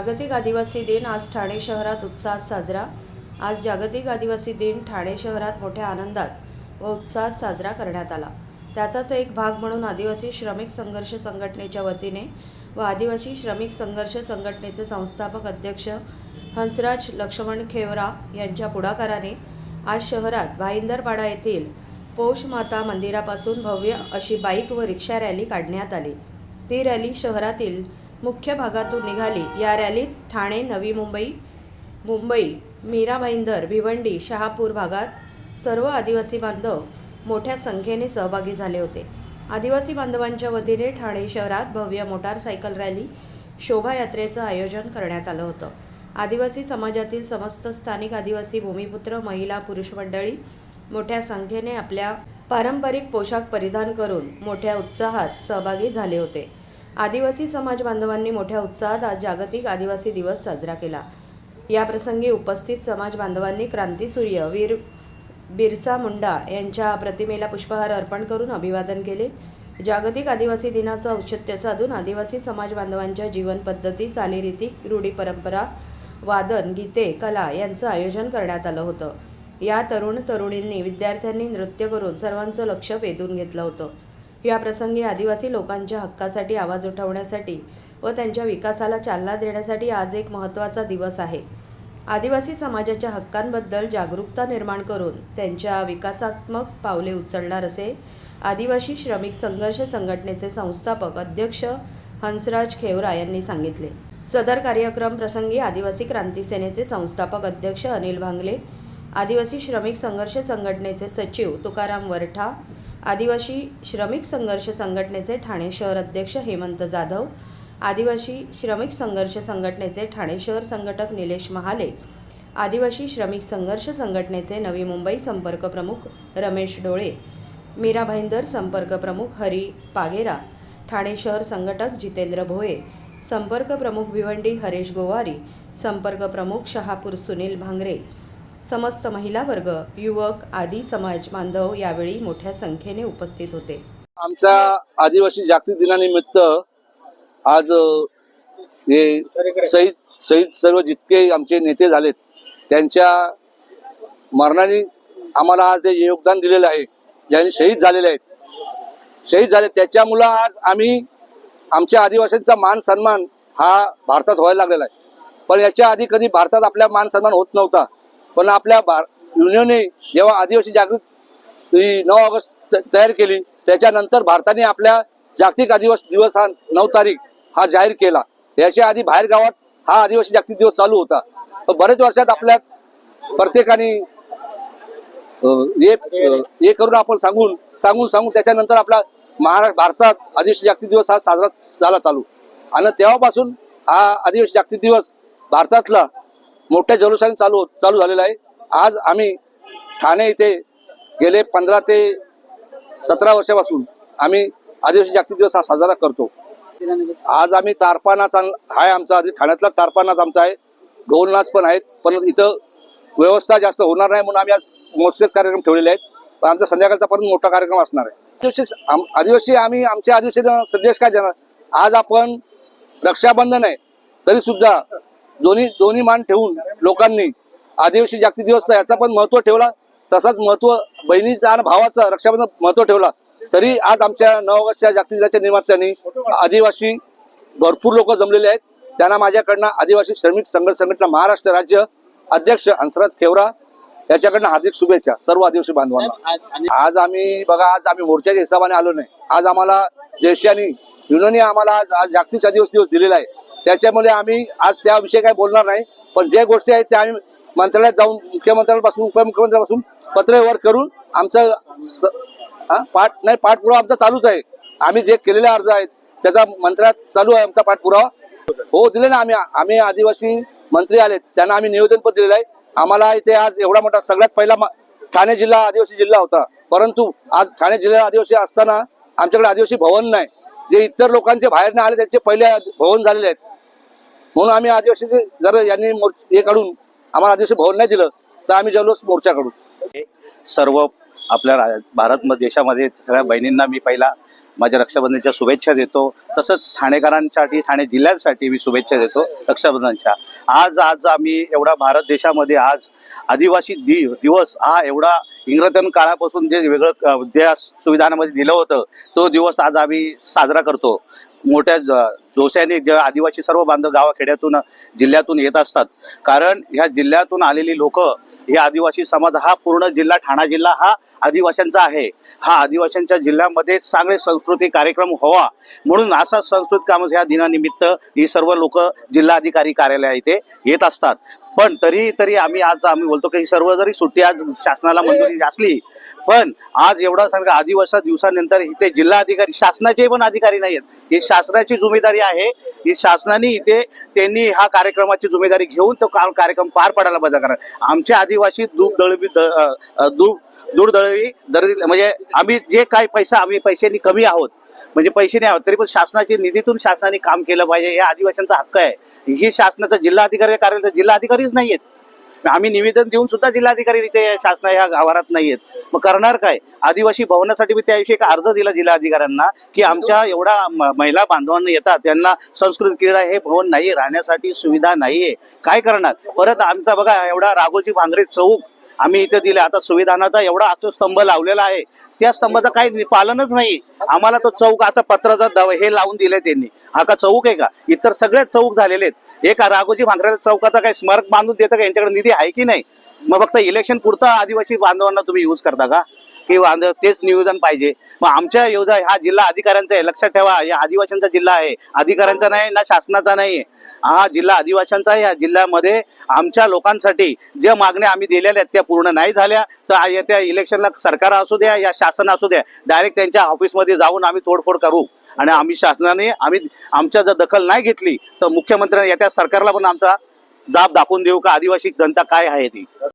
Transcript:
जागतिक आदिवासी दिन आज ठाणे शहरात उत्साहात साजरा. आज जागतिक आदिवासी दिन ठाणे शहरात मोठ्या आनंदात व उत्साहात साजरा करण्यात आला. त्याचाच एक भाग म्हणून आदिवासी श्रमिक संघर्ष संघटनेच्या वतीने व आदिवासी श्रमिक संघर्ष संघटनेचे संस्थापक अध्यक्ष हंसराज लक्ष्मण खेवरा यांच्या पुढाकाराने आज शहरात भाईंदरपाडा येथील पौष माता मंदिरापासून भव्य अशी बाईक व रिक्षा रॅली काढण्यात आली. ती रॅली शहरातील मुख्य भागातून निघाली. या रॅलीत ठाणे नवी मुंबई मुंबई मीरा भाईंदर भिवंडी शहापूर भागात सर्व आदिवासी बांधव मोठ्या संख्येने सहभागी झाले होते. आदिवासी बांधवांच्या वतीने ठाणे शहरात भव्य मोटारसायकल रॅली शोभायात्रेचं आयोजन करण्यात आलं होतं. आदिवासी समाजातील समस्त स्थानिक आदिवासी भूमिपुत्र महिला पुरुष मंडळी मोठ्या संख्येने आपल्या पारंपरिक पोशाख परिधान करून मोठ्या उत्साहात सहभागी झाले होते. आदिवासी समाज बांधवांनी मोठ्या उत्साहात आज जागतिक आदिवासी दिवस साजरा केला. या प्रसंगी उपस्थित समाज बांधवांनी क्रांतीसूर्य वीर बिरसा मुंडा यांच्या प्रतिमेला पुष्पहार अर्पण करून अभिवादन केले. जागतिक आदिवासी दिनाचं औचित्य साधून आदिवासी समाज बांधवांच्या जीवनपद्धती चालीरीती रूढी परंपरा वादन गीते कला यांचं आयोजन करण्यात आलं होतं. या तरुण तरुणींनी विद्यार्थ्यांनी नृत्य करून सर्वांचं लक्ष वेधून घेतलं होतं. याप्रसंगी आदिवासी लोकांच्या हक्कासाठी आवाज उठवण्यासाठी व त्यांच्या विकासाला चालना देण्यासाठी आज एक महत्त्वाचा दिवस आहे. आदिवासी समाजाच्या हक्कांबद्दल जागरूकता निर्माण करून त्यांच्या विकासात्मक पावले उचलणार असे आदिवासी श्रमिक संघर्ष संघटनेचे संस्थापक अध्यक्ष हंसराज खेवरा यांनी सांगितले. सदर कार्यक्रम प्रसंगी आदिवासी क्रांती सेनेचे संस्थापक अध्यक्ष अनिल भांगले आदिवासी श्रमिक संघर्ष संघटनेचे सचिव तुकाराम वरठा आदिवासी श्रमिक संघर्ष संघटनेचे ठाणे शहर अध्यक्ष हेमंत जाधव आदिवासी श्रमिक संघर्ष संघटनेचे ठाणे शहर संघटक निलेश महाले आदिवासी श्रमिक संघर्ष संघटनेचे नवी मुंबई संपर्क प्रमुख रमेश डोळे मीरा भाईंदर संपर्क प्रमुख हरी पागेरा ठाणे शहर संघटक जितेंद्र भोये संपर्क प्रमुख भिवंडी हरेश गोवारी संपर्क प्रमुख शहापूर सुनील भांगरे समस्त महिला वर्ग युवक आदी समाज बांधव यावेळी मोठ्या संख्येने उपस्थित होते. आमच्या आदिवासी जागतिक दिनानिमित्त आज हे शहीद शहीद सर्व जितके आमचे नेते झालेत त्यांच्या मरणाने आम्हाला आज ते योगदान दिलेलं आहे. ज्यांनी शहीद झालेले आहेत. शहीद झाले त्याच्यामुळं आज आम्ही आमच्या आदिवासींचा मान सन्मान हा भारतात व्हायला लागलेला आहे. पण याच्या आधी कधी भारतात आपल्या मान सन्मान होत नव्हता. पण आपल्या भार युनियनने जेव्हा आदिवासी जागृत ही नऊ ऑगस्ट तयार केली त्याच्यानंतर भारताने आपल्या जागतिक आदिवासी दिवस हा नऊ तारीख हा जाहीर केला. याच्या आधी बाहेर गावात हा आदिवासी जागतिक दिवस चालू होता. पण बरेच वर्षात आपल्या प्रत्येकाने हे हे करून आपण सांगून सांगून सांगून त्याच्यानंतर आपला महाराष्ट्र भारतात आदिवासी जागतिक दिवस हा साजरा झाला चालू. आणि तेव्हापासून हा आदिवासी जागतिक दिवस भारतातला मोठ्या जल्लोषाने चालू चालू झालेला आहे. आज आम्ही ठाणे इथे गेले पंधरा ते सतरा वर्षापासून आम्ही आदिवासी जागतिक दिवस हा साजरा करतो. आज आम्ही तारपानाच आण- आहे आमचा आधी ठाण्यातला तारपानाच आमचा आहे. ढोल नाच पण आहेत. पण इथं व्यवस्था जास्त होणार नाही म्हणून आम्ही आज मोजकेच कार्यक्रम ठेवलेले आहेत. पण आमचा संध्याकाळचा परत मोठा कार्यक्रम असणार आहे. आदिवासी आम- आदिवासी आम्ही आमच्या आदिवासी संदेश काय देणार? आज आपण रक्षाबंधन आहे तरी सुद्धा दोन्ही दोन्ही मान ठेवून लोकांनी आदिवासी जागतिक दिवस याचा पण महत्त्व ठेवला तसाच महत्त्व बहिणीचा आणि भावाचा रक्षाबंधन महत्त्व ठेवला. तरी आज आमच्या नऊ ऑगस्टच्या जागतिक दिनाच्या निमित्ताने आदिवासी भरपूर लोक जमलेले आहेत. त्यांना माझ्याकडनं आदिवासी श्रमिक संघर्ष संघटना महाराष्ट्र राज्य अध्यक्ष हंसराज खेवरा याच्याकडनं हार्दिक शुभेच्छा सर्व आदिवासी बांधवांना. आज आम्ही बघा आज आम्ही मोर्चाच्या हिशोबाने आलो नाही. आज आम्हाला देशाने युनियनने आम्हाला आज आज जागतिक आदिवासी दिवस दिलेला आहे. त्याच्यामुळे आम्ही आज त्याविषयी काही बोलणार नाही. पण ज्या गोष्टी आहेत त्या आम्ही मंत्रालयात जाऊन मुख्यमंत्र्यांपासून उपमुख्यमंत्र्यांपासून पत्रव्यवहार करून आमचं स- पाठ नाही पाठपुरावा आमचा चालूच आहे. आम्ही जे केलेले अर्ज आहेत त्याचा मंत्रालयात चालू आहे आमचा पाठपुरावा. हो दिले ना आम्ही. आम्ही आदिवासी मंत्री आले. त्यांना आम्ही निवेदन पण दिलेलं आहे. आम्हाला इथे आज एवढा मोठा सगळ्यात पहिला ठाणे जिल्हा आदिवासी जिल्हा होता. परंतु आज ठाणे जिल्हा आदिवासी असताना आमच्याकडे आदिवासी भवन नाही. जे इतर लोकांचे बाहेर आले त्यांचे पहिले भवन झालेले आहेत. म्हणून आम्ही आदिवासीचे जर यांनी हे काढून आम्हाला आदिवासी भवन नाही दिलं तर आम्ही जल्लोष मोर्चा काढू. सर्व आपल्या भारत देशामध्ये सगळ्या बहिणींना मी पहिला माझ्या रक्षाबंधनच्या शुभेच्छा देतो. तसंच ठाणेकरांसाठी ठाणे जिल्ह्यांसाठी मी शुभेच्छा देतो रक्षाबंधनच्या. आज आज आम्ही एवढा भारत देशामध्ये आज आदिवासी दि दिवस हा एवढा इंग्रजन काळापासून जे वेगळं अ, ज्या सुविधांमध्ये दिलं होतं तो दिवस आज आम्ही साजरा करतो. मोठ्या जोशाने जे आदिवासी सर्व बांधव गावाखेड्यातून जिल्ह्यातून येत असतात. कारण ह्या जिल्ह्यातून आलेली लोक हे आदिवासी समाज हा पूर्ण जिल्हा ठाणा जिल्हा हा आदिवाशांचा आहे. हा आदिवाशांच्या जिल्ह्यामध्ये चांगले सांस्कृतिक कार्यक्रम व्हावा. म्हणून असा संस्कृत काम ह्या दिनानिमित्त ही सर्व लोक जिल्हाधिकारी कार्यालया इथे येत असतात. पण तरी तरी आम्ही आज आम्ही बोलतो की सर्व जरी सुट्टी आज शासनाला मंजुरी असली पण आज एवढा सांगा आदिवासा दिवसानंतर इथे जिल्हाधिकारी शासनाचे पण अधिकारी नाही आहेत ही शासनाची जिम्मेदारी आहे. ही शासनाने इथे त्यांनी हा कार्यक्रमाची जिम्मेदारी घेऊन तो कार्यक्रम पार पाडायला बदल करा आमचे आदिवासी दूध दळवी दूध दूर दळवी दर म्हणजे आम्ही जे काही पैसा आम्ही पैशांनी कमी आहोत. म्हणजे पैसे नाही आहोत तरी पण शासनाच्या निधीतून शासनाने काम केलं पाहिजे. हे आदिवासींचा हक्क आहे. ही शासनाचा जिल्हाधिकारी कार्यालय जिल्हाधिकारीच नाही आहेत आम्ही निवेदन देऊन सुद्धा जिल्हाधिकारी इथे शासना ह्या गावात नाही आहेत. मग करणार काय? आदिवासी भवनासाठी मी त्याविषयी एक अर्ज दिला जिल्हाधिकाऱ्यांना की आमच्या एवढा महिला बांधवांना येतात त्यांना संस्कृत क्रीडा हे भवन नाही राहण्यासाठी सुविधा नाहीये. काय करणार? परत आमचा बघा एवढा राघोजी भांगरे चौक आम्ही इथे दिले. आता संविधानाचा एवढा अचूक स्तंभ लावलेला आहे. त्या स्तंभाचं काही पालनच नाही. आम्हाला तो चौक असा पत्राचा दव हे लावून दिले त्यांनी. हा का चौक आहे का? इतर सगळे चौक झालेले आहेत. एका राघोजी भांगरे चौकाचा काही स्मारक बांधून देतं का? यांच्याकडे निधी आहे की नाही? मग फक्त इलेक्शन पुरतं आदिवासी बांधवांना तुम्ही यूज करता का? की बांधव तेच नियोजन पाहिजे. मग आमच्या योजना हा जिल्हा अधिकाऱ्यांचा आहे. लक्षात ठेवा या आदिवासींचा जिल्हा आहे. अधिकाऱ्यांचा नाही ना शासनाचा नाही. हा जिल्हा आदिवासींचा आहे. या जिल्ह्यामध्ये आमच्या लोकांसाठी ज्या मागण्या आम्ही दिलेल्या आहेत त्या पूर्ण नाही झाल्या. तर त्या येत्या इलेक्शनला सरकार असू द्या या शासन असू द्या डायरेक्ट त्यांच्या ऑफिसमध्ये जाऊन आम्ही तोडफोड करू. आणि आम्ही शासनाने आम्ही आमच्या जर दखल नाही घेतली तर मुख्यमंत्र्यांनी येत्या सरकारला पण आमचा दाब दाखवून देऊ का? आदिवासी जनता काय आहे ती?